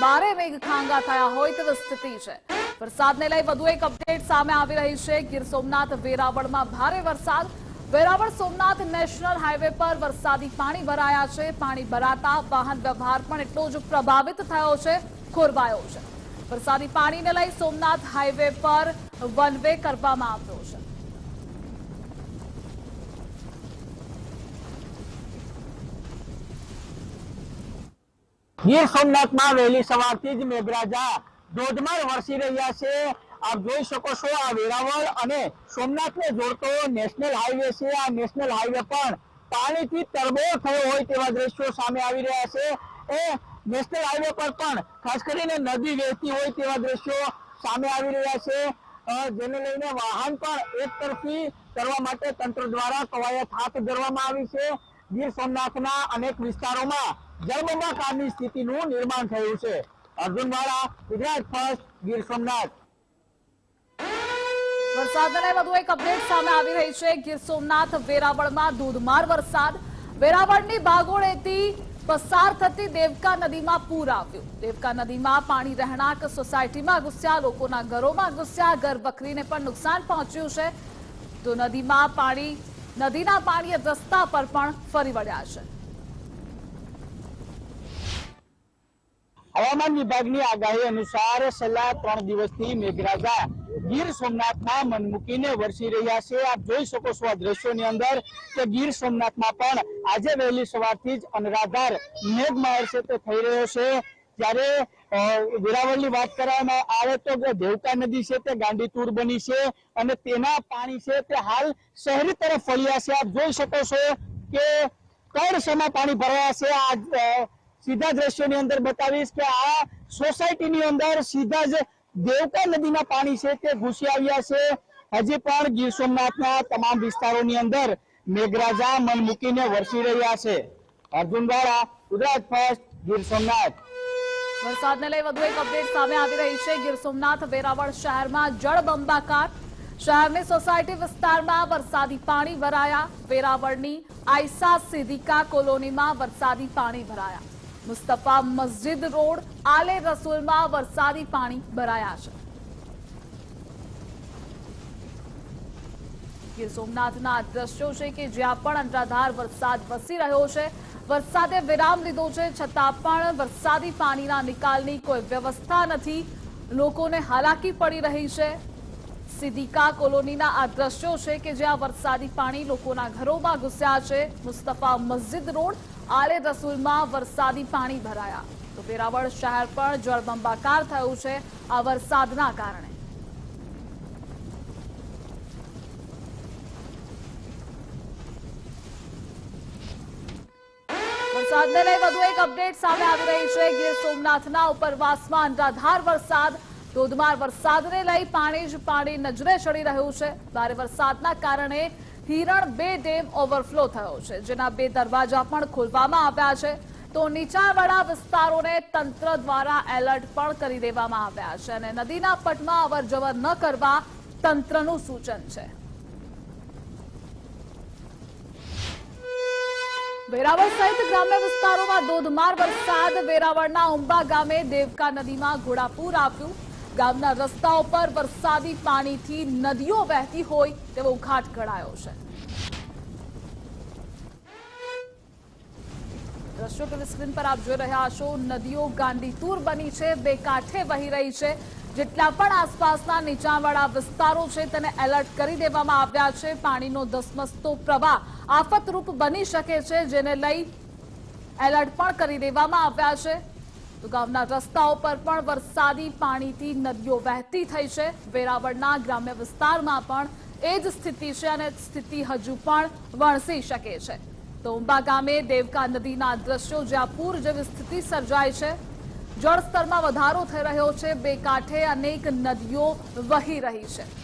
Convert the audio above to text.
બારે મેઘ ખાંગા થયા હોય તેવી સ્થિતિ છે. વરસાદને લઈ વધુ એક અપડેટ સામે આવી રહી છે. ગીર સોમનાથ, વેરાવળમાં ભારે વરસાદ. વેરાવળ સોમનાથ નેશનલ હાઈવે પર વરસાદી પાણી ભરાયા છે. પાણી ભરાતા વાહન વ્યવહાર પણ એટલો જ પ્રભાવિત થયો છે. ખોરવાયો છે. વરસાદી પાણીને લઈ સોમનાથ હાઈવે પર વન વે કરવામાં આવ્યો છે. ગીર સોમનાથમાં વહેલી સવારથી જ મેઘરાજા ધોધમાર વરસી રહ્યા છે. આપ જોઈ શકો છો આ વેરાવળ અને સોમનાથને જોડતો નેશનલ હાઈવે છે. આ નેશનલ હાઈવે પણ પાણીથી તરબોળ થયો હોય તેવા દ્રશ્યો સામે આવી રહ્યા છે. એ નેશનલ હાઈવે પર પણ ખાસ કરીને નદી વહેતી હોય તેવા દ્રશ્યો સામે આવી રહ્યા છે. જેને લઈને વાહન પણ એક તરફી કરવા માટે તંત્ર દ્વારા કવાયત હાથ ધરવામાં આવી છે. ગીર સોમનાથના અનેક વિસ્તારોમાં જળબંબાકારની સ્થિતિનું નિર્માણ થયું છે. અર્જુનવાળા ગુજરાત ફર્સ્ટ ગીર સોમનાથ. વરસાદને વધુ એક અપડેટ સામે આવી રહી છે. ગીર સોમનાથ, વેરાવળમાં ધોધમાર વરસાદ. વેરાવળની બાગોળેથી પસાર થતી દેવકા નદીમાં પૂર આવ્યું. દેવકા નદીમાં પાણી રહેણાંક સોસાયટીમાં ઘૂસ્યા, લોકોના ઘરોમાં ઘૂસ્યા, ઘર બકરીને પણ નુકસાન પહોંચ્યું છે. તો નદીમાં પાણી, નદીના પાણીએ રસ્તા પર પણ ફરી વળ્યા છે. હવામાન વિભાગની આગાહી અનુસાર છેલ્લા ત્રણ દિવસથી મેઘરાજા ગીર સોમનાથમાં મન મૂકીને વરસી રહ્યા છે. આપ જોઈ શકો છો આ દ્રશ્યોની અંદર કે ગીર સોમનાથમાં પણ આજે વહેલી સવારથી જ અનરાધાર મેઘમહેર છે તે થઈ રહ્યો છે. જ્યારે અ, વેરાવળની વાત કરવામાં આવે તો દેવકા નદી છે તે ગાંડીતુર બની છે અને તેના પાણી છે તે હાલ શહેરી તરફ ફળ્યા છે. આપ જોઈ શકો છો કે કણ શેમાં પાણી ભરાયા છે. આ સીધા દ્રશ્યોની અંદર બતાવીશ કે આ સોસાયટીની અંદર સીધા જ દેવકા નદીના પાણી છે તે ઘૂસી આવ્યા છે. હજી પણ ગીર સોમનાથના તમામ વિસ્તારોની અંદર મેઘરાજા મન મૂકીને વરસી રહ્યા છે. અર્જુન દ્વારા ગુજરાત ફર્સ્ટ, ગીર સોમનાથ. વરસાદને લઈ વધુ એક અપડેટ સામે આવી રહી છે. ગીર સોમનાથ, વેરાવળ શહેરમાં જળબંબાકાર. શહેરની સોસાયટી વિસ્તારમાં વરસાદી પાણી ભરાયા. વેરાવળની આઈસા સિદ્ધિકા કોલોનીમાં વરસાદી પાણી ભરાયા. મુસ્તફા મસ્જિદ રોડ આલે રસુલમાં વરસાદી પાણી ભરાયા છે. ગીર સોમનાથના દ્રશ્યો છે કે જ્યાં પણ અંધાધાર વરસાદ વસી રહ્યો છે. વરસાદે વિરામ લીધો છે, છતાં પણ વરસાદી પાણીના નિકાલની કોઈ વ્યવસ્થા નથી. લોકોને હાલાકી પડી રહી છે. સિદ્દીકા કોલોનીના આ દ્રશ્યો છે કે જ્યાં વરસાદી પાણી લોકોના ઘરોમાં ઘૂસ્યા છે. મુસ્તફા મસ્જિદ રોડ આલે રસુલમાં વરસાદી પાણી ભરાયા. તો વેરાવળ શહેર પણ જળબંબાકાર થયું છે આ વરસાદના કારણે. વરસાદને લઈ વધુ એક અપડેટ સામે આવી રહી છે. ગીર સોમનાથના ઉપરવાસમાં અંધાધાર વરસાદ. ધોધમાર વરસાદને લઈ પાણી જ પાણી નજરે ચડી રહ્યું છે. ભારે વરસાદના કારણે હિરણ બે ડેમ ઓવરફ્લો થયો છે, જેના બે દરવાજા પણ ખોલવામાં આવ્યા છે. તો નીચાણવાળા વિસ્તારોને તંત્ર દ્વારા એલર્ટ પણ કરી દેવામાં આવ્યા છે અને નદીના પટમાં અવરજવર ન કરવા તંત્રનું સૂચન છે. વેરાવળ સહિત ગ્રામ્ય વિસ્તારોમાં ધોધમાર વરસાદ વેરાવળના ઉંબા ગામે દેવકા નદીમાં ઘોડાપૂર આવ્યું. ગામના રસ્તાઓ પર વરસાદી પાણીથી નદીઓ વહેતી હોય તેવો ઘાટ ઘડાયો છે. દ્રશ્યો ટીવી સ્ક્રીન પર આપ જોઈ રહ્યા છો, નદીઓ ગાંડીતુર બની છે બે કાંઠે વહી રહી છે. જેટલા પણ આસપાસના નીચાણવાળા વિસ્તારો છે, તેને એલર્ટ કરી દેવામાં આવ્યા છે. પાણીનો ધસમસતો પ્રવાહ આફતરૂપ બની શકે છે, જેને લઈ એલર્ટ પણ કરી દેવામાં આવ્યા છે. તો ગામના રસ્તાઓ પર પણ વરસાદી પાણીથી નદીઓ વહેતી થઈ છે. વેરાવળના ગ્રામ્ય વિસ્તારમાં પણ એ જ સ્થિતિ છે અને સ્થિતિ હજુ પણ વણસી શકે છે. તો ઉંબા ગામે દેવકા નદીના દ્રશ્યો જ્યાં પૂર જેવી સ્થિતિ સર્જાય છે, જળસ્તરમાં વધારો થઈ રહ્યો છે. બે કાંઠે અનેક નદીઓ વહી રહી છે.